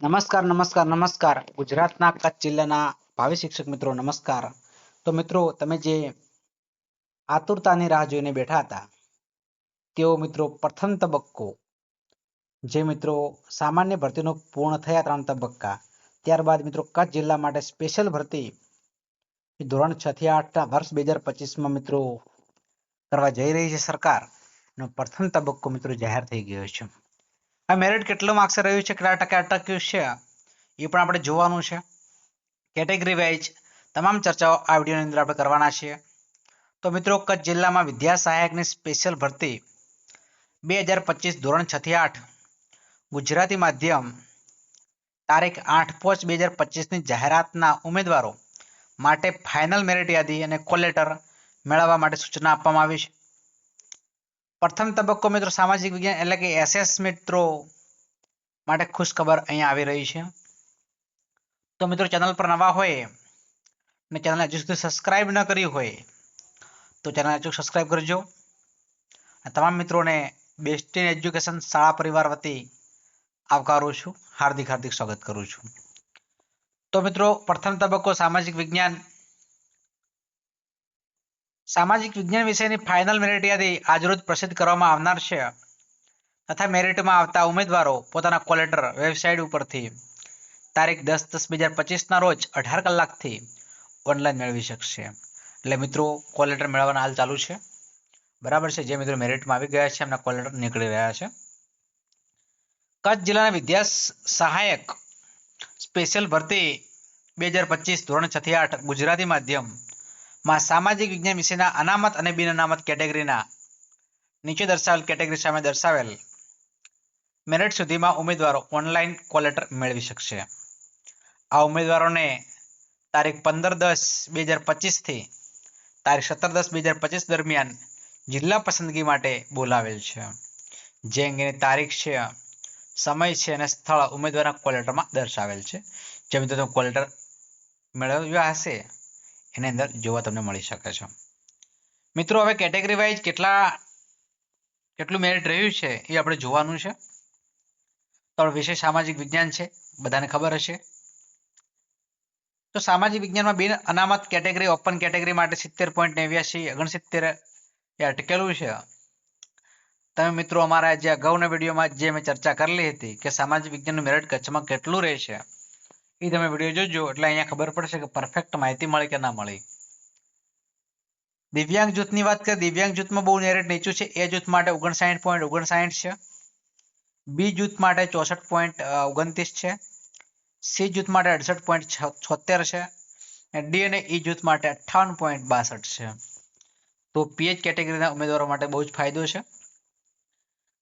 નમસ્કાર નમસ્કાર નમસ્કાર. ગુજરાતના કચ્છ જિલ્લાના ભાવિ શિક્ષક મિત્રો, નમસ્કાર. તો મિત્રો, તમે જે આતુરતાની રાહ જોઈને બેઠા હતા, તેઓ મિત્રો પ્રથમ તબક્કો, જે મિત્રો સામાન્ય ભરતીનો પૂર્ણ થયા ત્રણ તબક્કા, ત્યારબાદ મિત્રો કચ્છ જિલ્લા માટે સ્પેશિયલ ભરતી ધોરણ છ થી આઠના વર્ષ બે હજાર પચીસમાં મિત્રો કરવા જઈ રહી છે સરકાર. નો પ્રથમ તબક્કો મિત્રો જાહેર થઈ ગયો છે. આ મેરિટ કેટલો માર્ક્સે રહ્યું છે? કેટલા ટકા અટક્યું છે? એ પણ આપણે જોવાનું છે. કેટેગરી વાઇઝ તમામ ચર્ચાઓ આ વિડીયોની અંદર આપણે કરવાના છીએ. તો મિત્રો, કચ્છ જિલ્લામાં વિદ્યા સહાયકની સ્પેશિયલ ભરતી બે હજાર પચીસ ધોરણ છથી આઠ, ગુજરાતી માધ્યમ તારીખ આઠ પાંચ બે હજાર પચીસની જાહેરાતના ઉમેદવારો માટે ફાઇનલ મેરિટ યાદી અને કોલ મેળવવા માટે સૂચના આપવામાં આવી છે. પ્રથમ તબક્કો મિત્રો સામાજિક વિજ્ઞાન એટલે કે એસએસ મિત્રો માટે ખુશ ખબર અહીંયા આવી રહી છે. તો મિત્રો ચેનલ પર નવા હોય અને ચેનલ હજુ સુધી સબસ્ક્રાઇબ ન કરી હોય તો ચેનલ હજુ સબસ્ક્રાઇબ કરજો. અને તમામ મિત્રોને બેસ્ટ ઇન એજ્યુકેશન શાળા પરિવાર વતી આવકારું છું. હાર્દિક હાર્દિક સ્વાગત કરું છું. તો મિત્રો પ્રથમ તબક્કો સામાજિક વિજ્ઞાન સામાજિક વિજ્ઞાન વિષયની ફાઇનલ મેરિટ યાદી આજરોજ પ્રસિદ્ધ કરવામાં આવનાર છે. તથા મેરિટમાં આવતા ઉમેદવારો પોતાના કોલેટર વેબસાઇટ ઉપરથી તારીખ દસ દસ બે હજાર પચીસના રોજ અઢાર કલાકથી ઓનલાઈન મેળવી શકશે. એટલે મિત્રો કોલેટર મેળવવાના હાલ ચાલુ છે. બરાબર છે? જે મિત્રો મેરિટમાં આવી ગયા છે, એમના કોલેટર નીકળી રહ્યા છે. કચ્છ જિલ્લાના વિદ્યા સહાયક સ્પેશિયલ ભરતી બે હજાર પચીસ ધોરણ છથી આઠ ગુજરાતી માધ્યમ માં સામાજિક વિજ્ઞાન વિષયના અનામત અને બિન અનામત કેટેગરીના નીચે દર્શાવેલ કેટેગરી સામે દર્શાવેલ મેરિટ સુધીમાં ઉમેદવારો ઓનલાઈન કોલેટર મેળવી શકશે. આ ઉમેદવારોને તારીખ પંદર દસ બે હજાર પચીસથી તારીખ સત્તર દસ બે હજાર પચીસ દરમિયાન જિલ્લા પસંદગી માટે બોલાવેલ છે. જે અંગેની તારીખ છે, સમય છે અને સ્થળ ઉમેદવારના કોલેટરમાં દર્શાવેલ છે. જે મિત્રો કોલેટર મેળવ્યા હશે એની અંદર જોવા તમને મળી શકે છે. મિત્રો, હવે કેટેગરી વાઇઝ કેટલા, કેટલું મેરિટ રહ્યું છે એ આપણે જોવાનું છે. તો વિષય સામાજિક વિજ્ઞાન છે, બધાને ખબર હશે. તો સામાજિક વિજ્ઞાનમાં બિન અનામત કેટેગરી ઓપન કેટેગરી માટે સિત્તેર પોઈન્ટ નેવ્યાસી ઓગણસિત્તેર એ અટકેલું છે. તમે મિત્રો, અમારા જે અગાઉના વિડીયોમાં જે મેં ચર્ચા કરેલી હતી કે સામાજિક વિજ્ઞાનનું મેરિટ કચ્છમાં કેટલું રહેશે એ તમે વીડિયો જોજો, એટલે અહીંયા ખબર પડશે કે પરફેક્ટ માહિતી મળી કે ના મળી. દિવ્યાંગ જૂથની વાત કરીએ, દિવ્યાંગ જૂથમાં બહુ નેરેટ નીચું છે. એ જૂથ માટે ઓગણસાઠ પોઈન્ટ ઓગણસાઠ છે. બી જૂથ માટે ચોસઠ પોઈન્ટ ઓગણત્રીસ છે. સી જૂથ માટે અડસઠ પોઈન્ટ છોતેર છે. ડી અને ઈ જૂથ માટે અઠ્ઠાવન પોઈન્ટ બાસઠ છે. તો પીએચ કેટેગરીના ઉમેદવારો માટે બહુ જ ફાયદો છે.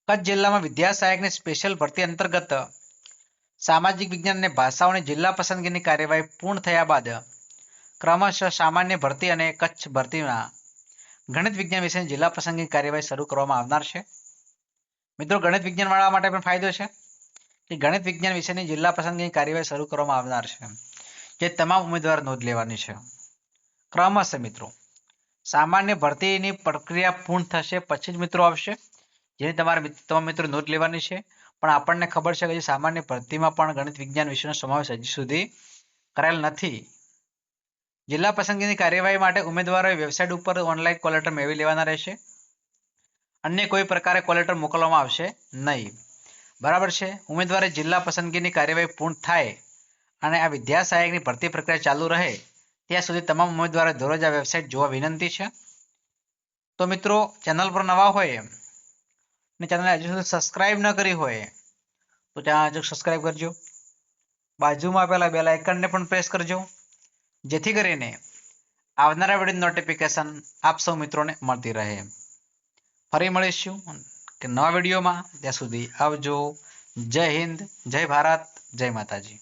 કચ્છ જિલ્લામાં વિદ્યા સહાયકની સ્પેશિયલ ભરતી અંતર્ગત સામાજિક વિજ્ઞાન અને ભાષાઓની જિલ્લા પસંદગીની કાર્યવાહી પૂર્ણ થયા બાદ ક્રમશઃ સામાન્ય ભરતી અને કચ્છ ભરતીના ગણિત વિજ્ઞાન વિષયની જિલ્લા પસંદગી કાર્યવાહી શરૂ કરવામાં આવનાર છે. મિત્રો, ગણિત વિજ્ઞાન વાળા માટે પણ ફાયદો છે કે ગણિત વિજ્ઞાન વિષયની જિલ્લા પસંદગી કાર્યવાહી શરૂ કરવામાં આવનાર છે. જે તમામ ઉમેદવાર નોંધ લેવાની છે. ક્રમશઃ મિત્રો, સામાન્ય ભરતીની પ્રક્રિયા પૂર્ણ થશે, પછી જ મિત્રો આવશે. જેની તમારે તમામ મિત્રો નોટ લેવાની છે, પણ આપણને ખબર છે કે સામાન્ય ભરતીમાં પણ ગણિત વિજ્ઞાન વિષયનો સમાવેશ હજી સુધી કરેલ નથી. જિલ્લા પસંદગીની કાર્યવાહી માટે ઉમેદવારોએ વેબસાઇટ ઉપર ઓનલાઈન કોલેટર મેળવી લેવાના રહેશે. અન્ય કોઈ પ્રકારે કોલેટર મોકલવામાં આવશે નહીં. બરાબર છે? ઉમેદવારે જિલ્લા પસંદગીની કાર્યવાહી પૂર્ણ થાય અને આ વિદ્યા સહાયકની ભરતી પ્રક્રિયા ચાલુ રહે, ત્યાં સુધી તમામ ઉમેદવારો દરરોજ આ વેબસાઇટ જોવા વિનંતી છે. તો મિત્રો, ચેનલ પર નવા હોય અને ચેનલ હજુ સુધી સબસ્ક્રાઇબ ન કરી હોય, તો ત્યાં હજુ સબસ્ક્રાઇબ કરજો. બાજુમાં આપેલા બે લાઇકનને પણ પ્રેસ કરજો, જેથી કરીને આવનારા વીડિયો નોટિફિકેશન આપ સૌ મિત્રોને મળતી રહે. ફરી મળીશું કે નવા વિડીયોમાં ત્યાં સુધી આવજો. જય હિન્દ, જય ભારત, જય માતાજી.